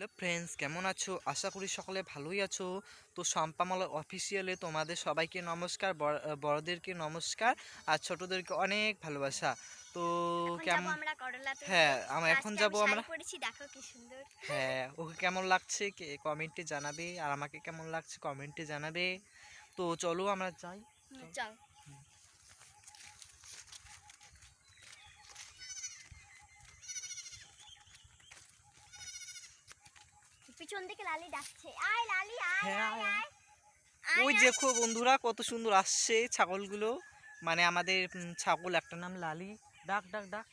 Hello friends কেমন আছো? আশা করি সকলে ভালোই আছো। তো সম্পামালা অফিসিয়ালে তোমাদের সবাইকে নমস্কার বড়- বড়দেরকে নমস্কার আর ছোটদেরকে অনেক ভালোবাসা। তো কেমন। হ্যাঁ আমরা এখন যাব আমরা পরেছি দেখো কি সুন্দর। হ্যাঁ ওকে কেমন লাগছে? কে কমেন্টে জানাবে। আর আমাকে কেমন লাগছে? কমেন্টে জানাবে। তো চলো আমরা যাই। চল। পিছন থেকে লালি ডাকছে। আয় লালি আয় হ্যাঁ, আয় ওই। দেখো বন্ধুরা কত সুন্দর আসছে ছাগলগুলো। মানে আমাদের ছাগল একটা নাম লালি। ডাক ডাক ডাক।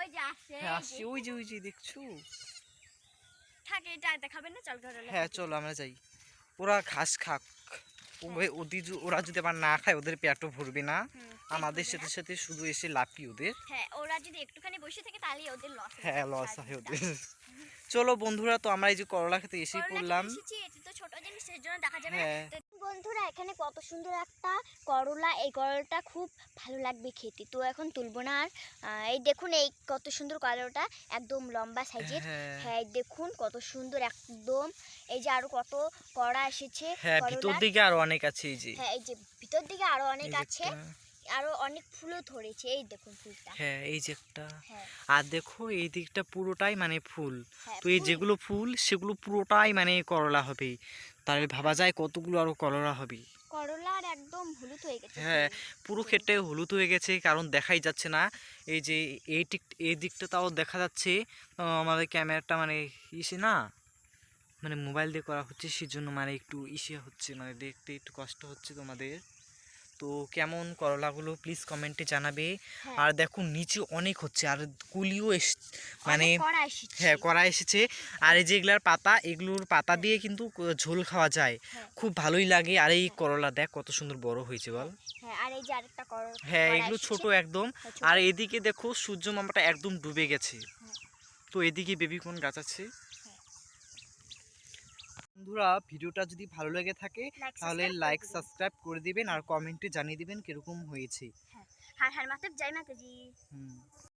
ওই যে হ্যাঁ। ওই যে দেখছ? হ্যাঁ চলো আমরা যাই। ওরা ঘাস খাক। ওদের ওরা যদি আবার না খায় ওদের পেটও ভরবে না। আমাদের সাথে সাথে শুধু এসে লাপি ওদের? হ্যাঁ ওরা যদি একটুখানি বসে থাকে তাহলে ওদের লস হ্যাঁ লস হয় ওদের। চলো বন্ধুরা তো আমরা এই যে করলা খেতে এসেই পড়লাম। এটি তো ছোট জিনিস সেই জন্য দেখা যাবে না। হ্যাঁ। বন্ধুরা এখানে কত সুন্দর একটা করলা এই করলাটা খুব ভালো লাগবে খেতে। তো এখন তুলবো না আর। এই দেখুন এই কত সুন্দর করলাটা একদম লম্বা সাইজের। হ্যাঁ। হ্যাঁ দেখুন কত সুন্দর একদম। এই যে আরও কত কড়া এসেছে হ্যাঁ ভিতর দিকে আরও অনেক আছে এই যে। হ্যাঁ এই যে ভিতর দিকে আরও অনেক আছে। আরও অনেক ফুলও ধরেছে এই দেখুন ফুলটা। হ্যাঁ এই যে একটা। হ্যাঁ। আর দেখো এই দিকটা পুরোটাই মানে ফুল। হ্যাঁ তো এই যেগুলো ফুল সেগুলো পুরোটাই মানে করলা হবে। তাহলে ভাবা যায় কতগুলো আরও করলা হবে। করলার একদম হলুদ হয়ে গেছে হ্যাঁ, পুরো ক্ষেতটাই হলুদ হয়ে গেছে কারণ দেখাই যাচ্ছে না। এই যে এই দিক এই দিকটা তাও দেখা যাচ্ছে আমাদের ক্যামেরাটা মানে ইসে না মানে মোবাইল দিয়ে করা হচ্ছে সেজন্য মানে একটু ইসে হচ্ছে মানে দেখতে একটু কষ্ট হচ্ছে তোমাদের। তো কেমন করলাগুলো প্লিজ কমেন্টে জানাবে। হ্যাঁ, আর দেখো নিচে অনেক হচ্ছে আর কুলিও এস মানে হ্যাঁ করা এসেছে। আর এই যেগুলার পাতা এগুলোর পাতা দিয়ে কিন্তু ঝোল খাওয়া যায়। হ্যাঁ। খুব ভালোই লাগে। আর এই করলা দেখ কত সুন্দর বড় হয়েছে বল। হ্যাঁ হ্যাঁ এগুলো। ছোট একদম। হ্যাঁ, আর এদিকে দেখো সূর্য মামাটা একদম ডুবে গেছে। হ্যাঁ। তো এদিকে বেবি কোন গাছ আছে? হ্যাঁ। বন্ধুরা ভিডিওটা যদি ভালো লেগে থাকে তাহলে লাইক সাবস্ক্রাইব করে দিবেন আর কমেন্টে জানিয়ে দিবেন কীরকম হয়েছে। হ্যাঁ হ্যাঁ মাতব জয় মাতাজি। হুম।